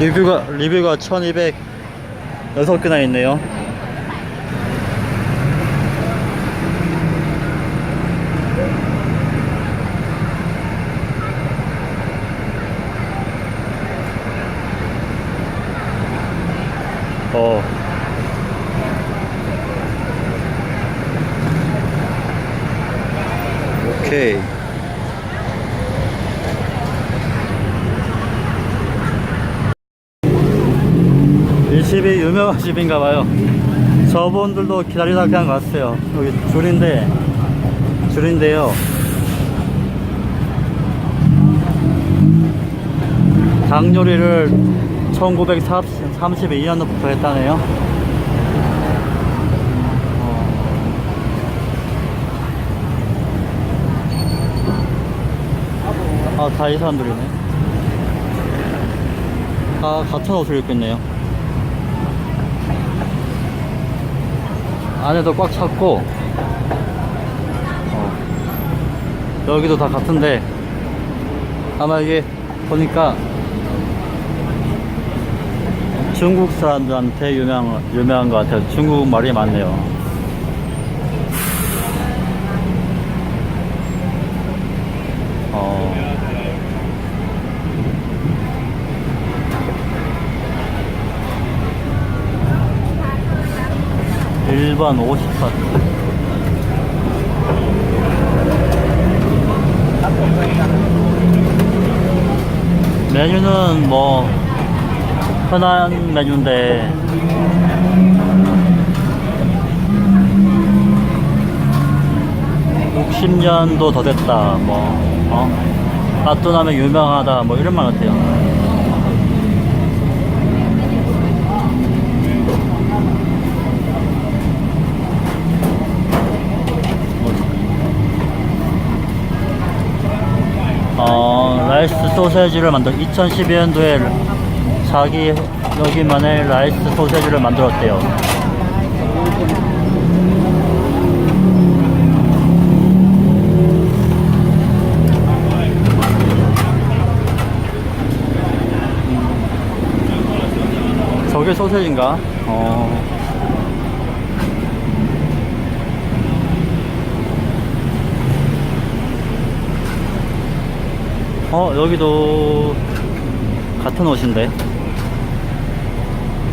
리뷰가 리뷰가 1200 6개나 있네요. 어. 오케이. 집이 유명한 집인가 봐요. 저분들도 기다리다 그냥 갔어요. 여기 줄인데, 줄인데요. 닭 요리를 1932년부터 했다네요. 아, 다 이 사람들이네. 다 같은 옷을 입고 있네요. 안에도 꽉 찼고, 어, 여기도 다 같은데, 아마 이게 보니까 중국 사람들한테 유명, 유명한 것 같아요. 중국 말이 많네요. 어, 일반 50판. 메뉴는 뭐 흔한 메뉴인데 (60년도) 더 됐다 뭐 어? 맛도남에 유명하다 뭐 이런 말 같아요 어, 라이스 소세지를 만들 2012년도에 자기 여기만의 라이스 소세지를 만들었대요. 저게 소세지인가? 어. 어, 여기도 같은 옷인데.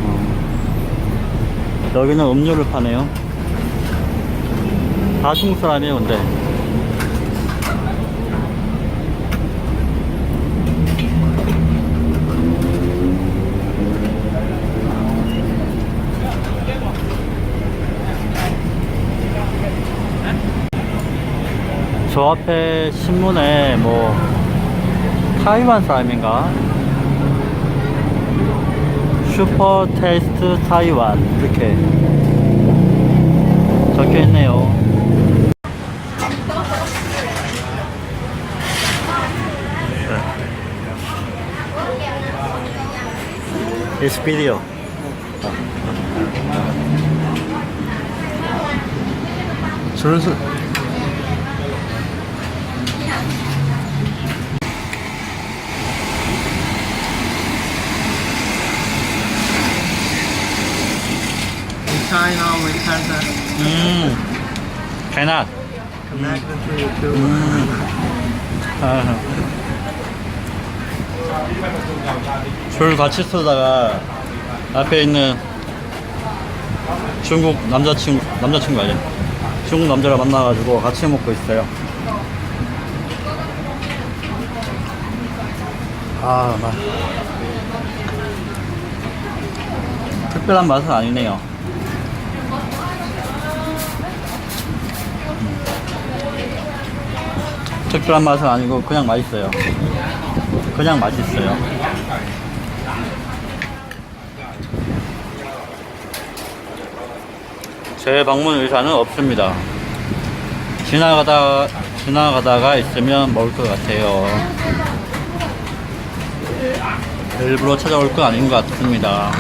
어. 여기는 음료를 파네요. 다 중국 사람이에요, 근데. 저 앞에 신문에 뭐 타이완 사람인가? 슈퍼 테이스트 타이완 이렇게 적혀 있네요. This video. 저런 소 uh, 음, the two. two. 아. 줄 같이 서다가 앞에 있는 중국 남자친구 남자친구 아니야 중국 남자를 만나가지고 같이 먹고 있어요. 아, 맛. 특별한 맛은 아니네요. 특별한 맛은 아니고 그냥 맛있어요. 그냥 맛있어요. 제 방문 의사는 없습니다. 지나가다 지나가다가 있으면 먹을 것 같아요. 일부러 찾아올 건 아닌 것 같습니다.